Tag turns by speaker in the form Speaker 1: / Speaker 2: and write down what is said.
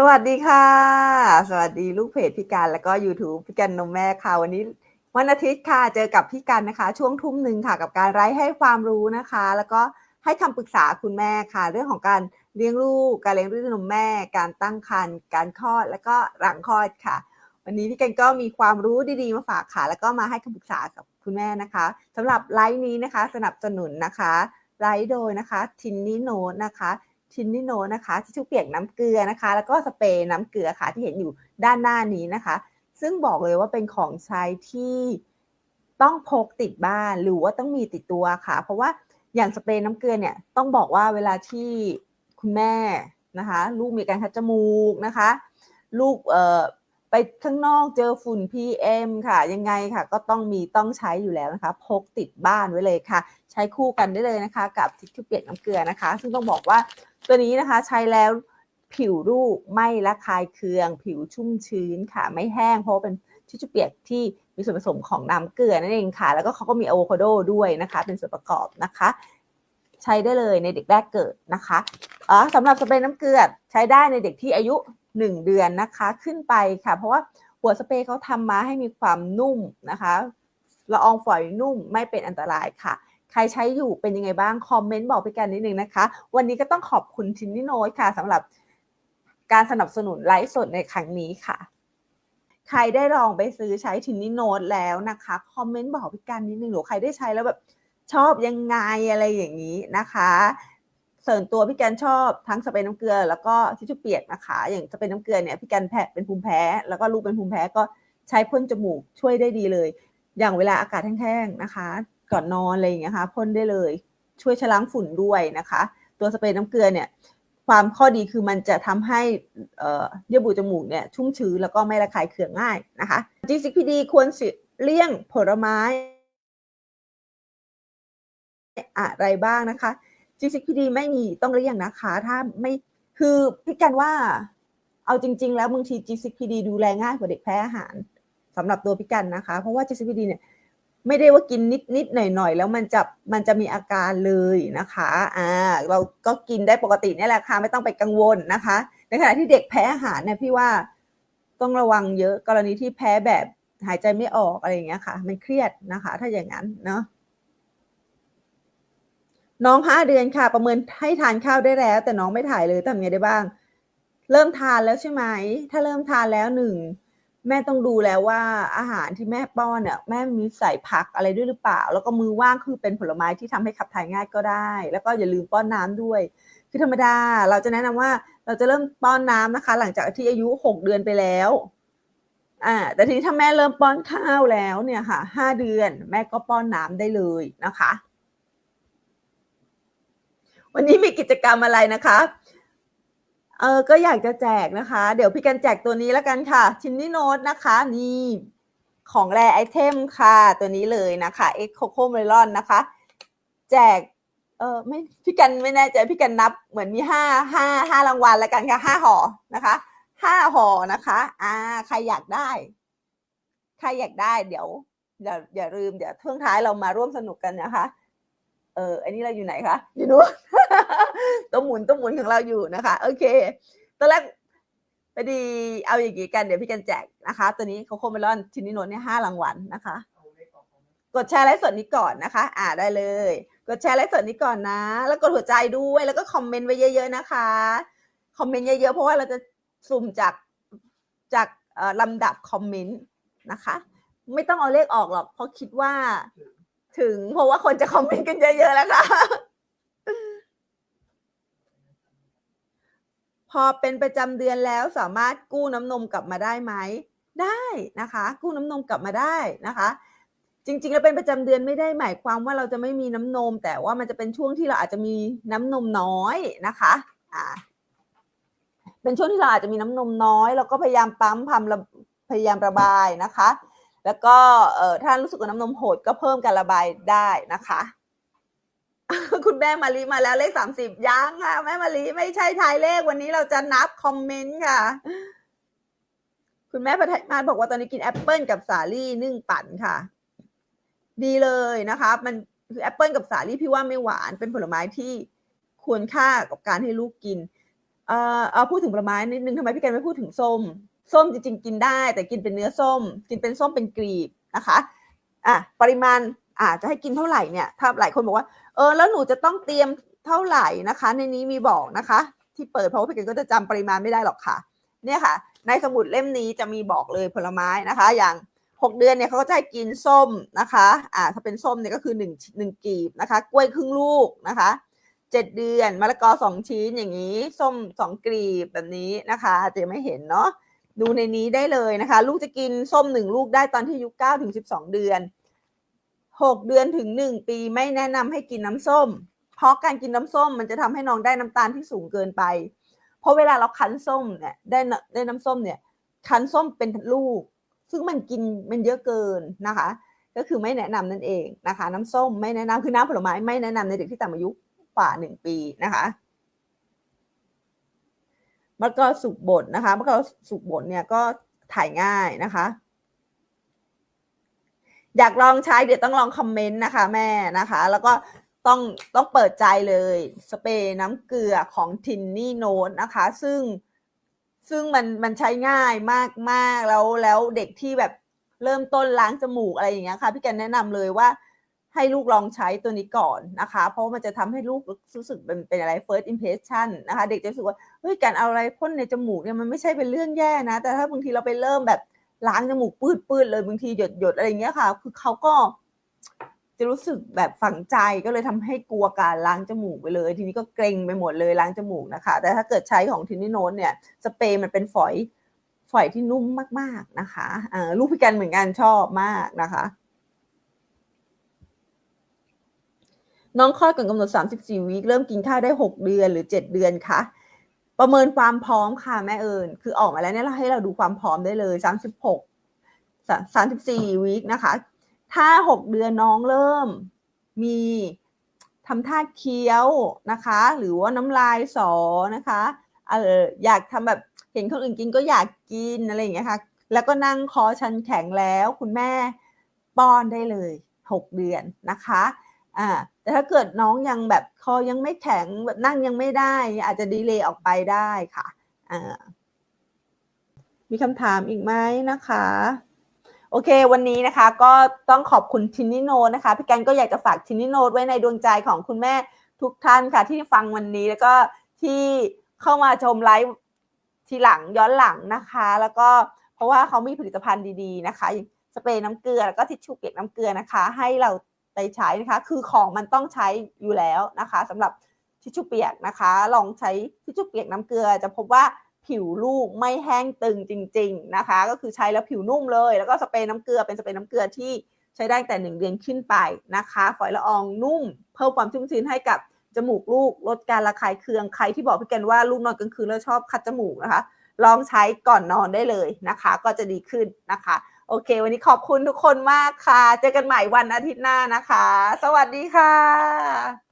Speaker 1: สวัสดีค่ะ สวัสดีลูกเพจพี่การแล้วก็ YouTube พี่กันนมแม่ค่ะ วันนี้วันอาทิตย์ค่ะเจอกับพี่กันนะคะ ช่วงทุ่มหนึ่งค่ะ กับการไลฟ์ให้ความรู้นะคะ แล้วก็ให้คำปรึกษาคุณแม่ค่ะ เรื่องของการเลี้ยงลูกการเลี้ยงลูกนมแม่ การตั้งครรภ์การคลอดแล้วก็หลังคลอดค่ะ วันนี้พี่กันก็มีความรู้ดีๆมาฝากค่ะ แล้วก็มาให้คำปรึกษากับคุณแม่นะคะสำหรับไลฟ์นี้นะคะ สนับสนุนนะคะไลฟ์โดยนะคะทินนี่โนตนะคะ ชินนิโนนะคะที่ชุบเปียกน้ำเกลือนะคะ แล้วก็สเปรย์น้ำเกลือค่ะที่เห็นอยู่ด้านหน้านี้นะคะ ซึ่งบอกเลยว่าเป็นของใช้ที่ต้องพกติดบ้านหรือว่าต้องมีติดตัวค่ะ เพราะว่าอย่างสเปรย์น้ำเกลือเนี่ยต้องบอกว่าเวลาที่คุณแม่นะคะ ลูกมีการคัดจมูกนะคะ ลูกเอ่อ ไปข้างนอกเจอฝุ่น PM ค่ะ ยังไงค่ะ ก็ต้องมีต้องใช้อยู่แล้วนะคะ พกติดบ้านไว้เลยค่ะ ใช้คู่กันได้เลยนะคะ กับทิชชู่เปียกน้ำเกลือนะคะ ซึ่งต้องบอกว่าตัวนี้นะคะใช้แล้วผิวลูกไม่ระคายเคือง ผิวชุ่มชื้นค่ะ ไม่แห้งเพราะเป็นทิชชู่เปียกที่มีส่วนผสมของน้ำเกลือนั่นเองค่ะ แล้วก็เขาก็มีอะโวคาโดด้วยนะคะ เป็นส่วนประกอบนะคะ ใช้ได้เลยในเด็กแรกเกิดนะคะอ๋อสำหรับสเปรย์น้ำเกลือใช้ได้ในเด็กที่อายุ 1 เดือนนะคะขึ้นไปค่ะ เพราะว่าหัวสเปรย์เขาทำมาให้มีความนุ่มนะคะละอองฝอยนุ่มไม่เป็นอันตรายค่ะ ใครใช้อยู่เป็นยังไงบ้าง คอมเมนต์บอกไปกันนิดนึงนะคะ วันนี้ก็ต้องขอบคุณทินนี่โน้ตค่ะสำหรับการสนับสนุนไลฟ์สดในครั้งนี้ค่ะ ใครได้ลองไปซื้อใช้ทินนี่โน้ตแล้วนะคะ คอมเมนต์บอกไปกันนิดนึงหรือใครได้ใช้แล้วแบบชอบยังไงอะไรอย่างนี้นะคะ ส่วนตัวพี่แกนชอบทั้งสเปรย์น้ำเกลือ แล้วก็ทิชชู่เปียกนะคะ อย่างสเปรย์น้ำเกลือเนี่ยพี่แกนแพ้เป็นภูมิแพ้ แล้วก็ลูกเป็นภูมิแพ้ก็ใช้พ่นจมูกช่วยได้ดีเลย อย่างเวลาอากาศแห้งๆนะคะ ก่อนนอนอะไรอย่างเงี้ยค่ะพ่นได้เลยช่วยชะล้างฝุ่นด้วยนะคะ ตัวสเปรย์น้ำเกลือเนี่ยความข้อดีคือมันจะทำให้เอ่อเยื่อบุจมูกเนี่ยชุ่มชื้นแล้วก็ไม่ระคายเคืองง่ายนะคะ GCPD ควรเลี่ยงผลไม้ อะไรบ้างนะคะ GCPD ไม่มีต้องเลี่ยงนะคะ ถ้าไม่คือพี่กันว่า เอาจริง ๆ แล้วบางที GCPD ดูแลง่ายกว่าเด็กแพ้อาหารสำหรับตัวพี่กันนะคะ เพราะว่า GCPD เนี่ยไม่ได้ว่ากินนิดนิดหน่อยหน่อยแล้วมันจะมันจะมีอาการเลยนะคะอ่าเราก็กินได้ปกตินี่แหละค่ะไม่ต้องไปกังวลนะคะ ในขณะที่เด็กแพ้อาหารเนี่ยพี่ว่าต้องระวังเยอะกรณีที่แพ้แบบหายใจไม่ออกอะไรอย่างเงี้ยค่ะ มันเครียดนะคะ ถ้าอย่างนั้นเนาะ น้องห้าเดือนค่ะ ประเมินให้ทานข้าวได้แล้ว แต่น้องไม่ถ่ายเลยทำไงได้บ้าง เริ่มทานแล้วใช่ไหม ถ้าเริ่มทานแล้วหนึ่งแม่ต้องดูแล้วว่าอาหารที่แม่ป้อนเนี่ยแม่มีใส่ผักอะไรด้วยหรือเปล่า แล้วก็มือว่างคือเป็นผลไม้ที่ทำให้ขับถ่ายง่ายก็ได้ แล้วก็อย่าลืมป้อนน้ำด้วย คือธรรมดาเราจะแนะนำว่าเราจะเริ่มป้อนน้ำนะคะ หลังจากที่อายุหกเดือนไปแล้วอ่าแต่ทีนี้ถ้าแม่เริ่มป้อนข้าวแล้วเนี่ยค่ะห้าเดือน แม่ก็ป้อนน้ำได้เลยนะคะ วันนี้มีกิจกรรมอะไรนะคะเออก็อยากจะแจกนะคะ เดี๋ยวพี่กันแจกตัวนี้แล้วกันค่ะ ชินนี่โน้ตนะคะ นี่ของแรไอเทมค่ะ ตัวนี้เลยนะคะเอ็กโคโคเมลอนนะคะ แจกเออไม่พี่กันไม่แน่ใจพี่กันนับเหมือนมีห้าห้าห้ารางวัลแล้วกันค่ะห้าห่อนะคะห้าห่อนะคะอ่าใครอยากได้ ใครอยากได้เดี๋ยวอย่าอย่าลืมเดี๋ยวช่วงท้ายเรามาร่วมสนุกกันนะคะ เอออันนี้เราอยู่ไหนคะอยู่นู้นตัวหมุนตัวหมุนของเราอยู่นะคะ โอเคตอนแรกพอดีเอาอย่างนี้กันเดี๋ยวพี่กันแจกนะคะ ตัวนี้โคโค่เมลอนชินิโนเนี่ยห้ารางวัลนะคะ กดแชร์ไลฟ์สดนี้ก่อนนะคะ อ่าได้เลย กดแชร์ไลฟ์สดนี้ก่อนนะ แล้วกดหัวใจด้วยแล้วก็คอมเมนต์ไว้เยอะๆนะคะคอมเมนต์เยอะๆเพราะว่าเราจะสุ่มจากจากลำดับคอมเมนต์นะคะ ไม่ต้องเอาเลขออกหรอกเพราะคิดว่า ถึง เพราะว่าคนจะคอมเมนต์กันเยอะๆแล้วค่ะ พอเป็นประจำเดือนแล้วสามารถกู้น้ำนมกลับมาได้ไหม ได้นะคะ กู้น้ำนมกลับมาได้นะคะ จริงๆแล้วเป็นประจำเดือนไม่ได้หมายความว่าเราจะไม่มีน้ำนม แต่ว่ามันจะเป็นช่วงที่เราอาจจะมีน้ำนมน้อยนะคะอ่าเป็นช่วงที่เราอาจจะมีน้ำนมน้อย เราก็พยายามปั๊มพำพยายามระบายนะคะ แล้วก็เอ่อถ้ารู้สึกว่าน้ำนมโหดก็เพิ่มการระบายได้นะคะ คุณแม่มาลีมาแล้วเลขสามสิบยังค่ะแม่มาลีไม่ใช่ทายเลขวันนี้เราจะนับคอมเมนต์ค่ะ คุณแม่ประทมาบอกว่าตอนนี้กินแอปเปิลกับสาลี่นึ่งปั่นค่ะ ดีเลยนะคะ มันคือแอปเปิลกับสาลี่พี่ว่าไม่หวานเป็นผลไม้ที่ควรค่ากับการให้ลูกกิน เอ่อเอาพูดถึงผลไม้นิดนึงทำไมพี่แกไม่พูดถึงส้ม ส้มจริงๆกินได้ แต่กินเป็นเนื้อส้ม กินเป็นส้มเป็นกรีบนะคะอะปริมาณอ่าจะให้กินเท่าไหร่เนี่ยถ้าหลายคนบอกว่าเออแล้วหนูจะต้องเตรียมเท่าไหร่นะคะ ในนี้มีบอกนะคะ ที่เปิดเพราะว่าพี่กันก็จะจำปริมาณไม่ได้หรอกค่ะ เนี่ยค่ะ ในสมุดเล่มนี้จะมีบอกเลยผลไม้นะคะ อย่าง 6 เดือนเนี่ยเขาก็จะให้กินส้มนะคะอ่าถ้าเป็นส้มเนี่ยก็คือ1 1กีบนะคะ กล้วยครึ่งลูกนะคะเจ็ดเดือนมะละกอสองชิ้นอย่างนี้ ส้มสองกรีบแบบนี้นะคะจะไม่เห็นเนาะ ดูในนี้ได้เลยนะคะ ลูกจะกินส้มหนึ่งลูกได้ตอนที่อายุเก้าถึงสิบสองเดือนหกเดือนถึงหนึ่งปีไม่แนะนำให้กินน้ำส้ม เพราะการกินน้ำส้มมันจะทำให้น้องได้น้ำตาลที่สูงเกินไป เพราะเวลาเราคั้นส้มเนี่ยได้ได้น้ำส้มเนี่ยคั้นส้มเป็นลูก ซึ่งมันกินมันเยอะเกินนะคะ ก็คือไม่แนะนำนั่นเองนะคะ น้ำส้มไม่แนะนำคือน้ำผลไม้ไม่แนะนำในเด็กที่ต่ำอายุกว่าหนึ่งปีนะคะ มะละกอสุกบดนะคะมะละกอสุกบดเนี่ยก็ถ่ายง่ายนะคะ อยากลองใช้เดี๋ยวต้องลองคอมเมนต์นะคะ แม่นะคะ แล้วก็ต้องต้องเปิดใจเลยสเปรย์น้ำเกลือของทินนี่โนตนะคะ ซึ่งซึ่งมันมันใช้ง่ายมากมากแล้วแล้วเด็กที่แบบเริ่มต้นล้างจมูกอะไรอย่างเงี้ยค่ะ พี่แกนแนะนำเลยว่า ให้ลูกลองใช้ตัวนี้ก่อนนะคะ เพราะมันจะทำให้ลูกรู้สึกเป็นเป็นอะไร first impression นะคะ เด็กจะรู้สึกว่าเฮ้ยการเอาอะไรพ่นในจมูกเนี่ยมันไม่ใช่เป็นเรื่องแย่นะ แต่ถ้าบางทีเราไปเริ่มแบบล้างจมูกปืดๆเลยบางทีหยดหยดๆอะไรอย่างเงี้ยค่ะ คือเขาก็ จะรู้สึกแบบฝังใจก็เลยทำให้กลัวการล้างจมูกไปเลย ทีนี้ก็เกรงไปหมดเลยล้างจมูกนะคะ แต่ถ้าเกิดใช้ของทินนี่โนตเนี่ยสเปรย์มันเป็นฝอยฝอยที่นุ่มมากๆนะคะลูกพี่กันเหมือนกันชอบมากนะคะ น้องคลอดก่อนกำหนด 34วีคเริ่มกินข้าวได้ 6 เดือนหรือ 7 เดือนค่ะประเมินความพร้อมค่ะแม่เอิญคือออกมาแล้วเนี่ยเราให้เราดูความพร้อมได้เลย 36 34วีคนะคะ ถ้า 6 เดือนน้องเริ่มมีทำท่าเคี้ยวนะคะ หรือว่าน้ำลายสอนะคะเอออยากทำแบบเห็นคนอื่นกินก็อยากกินอะไรอย่างเงี้ยค่ะแล้วก็นั่งคอชันแข็งแล้วคุณแม่ป้อนได้เลย 6 เดือนนะคะ อ่าแต่ถ้าเกิดน้องยังแบบคอยังไม่แข็งแบบนั่งยังไม่ได้ อาจจะดีเลย์ออกไปได้ค่ะอ่ามีคำถามอีกไหมนะคะ โอเค วันนี้นะคะ ก็ต้องขอบคุณทินนี่โนนะคะพี่แกนก็อยากจะฝากทินนี่โนไว้ในดวงใจของคุณแม่ทุกท่านค่ะ ที่ฟังวันนี้แล้วก็ที่เข้ามาชมไลฟ์ทีหลังย้อนหลังนะคะ แล้วก็เพราะว่าเขามีผลิตภัณฑ์ดีๆนะคะสเปรย์น้ำเกลือแล้วก็ทิชชู่เปียกน้ำเกลือนะคะ ให้เรา ไปใช้นะคะ คือของมันต้องใช้อยู่แล้วนะคะสำหรับทิชชู่เปียกนะคะ ลองใช้ทิชชู่เปียกน้ำเกลือ จะพบว่าผิวลูกไม่แห้งตึงจริง ๆนะคะ ก็คือใช้แล้วผิวนุ่มเลย แล้วก็สเปรย์น้ำเกลือเป็นสเปรย์น้ำเกลือที่ใช้ได้แต่หนึ่งเดือนขึ้นไปนะคะฝอยละอองนุ่ม เพิ่มความชุ่มชื้นให้กับจมูกลูกลดการระคายเคืองใครที่บอกพี่แกนว่าลูกนอนกลางคืนแล้วชอบคัดจมูกนะคะ ลองใช้ก่อนนอนได้เลยนะคะ ก็จะดีขึ้นนะคะ โอเค วันนี้ขอบคุณทุกคนมากค่ะ เจอกันใหม่วันอาทิตย์หน้านะคะ สวัสดีค่ะ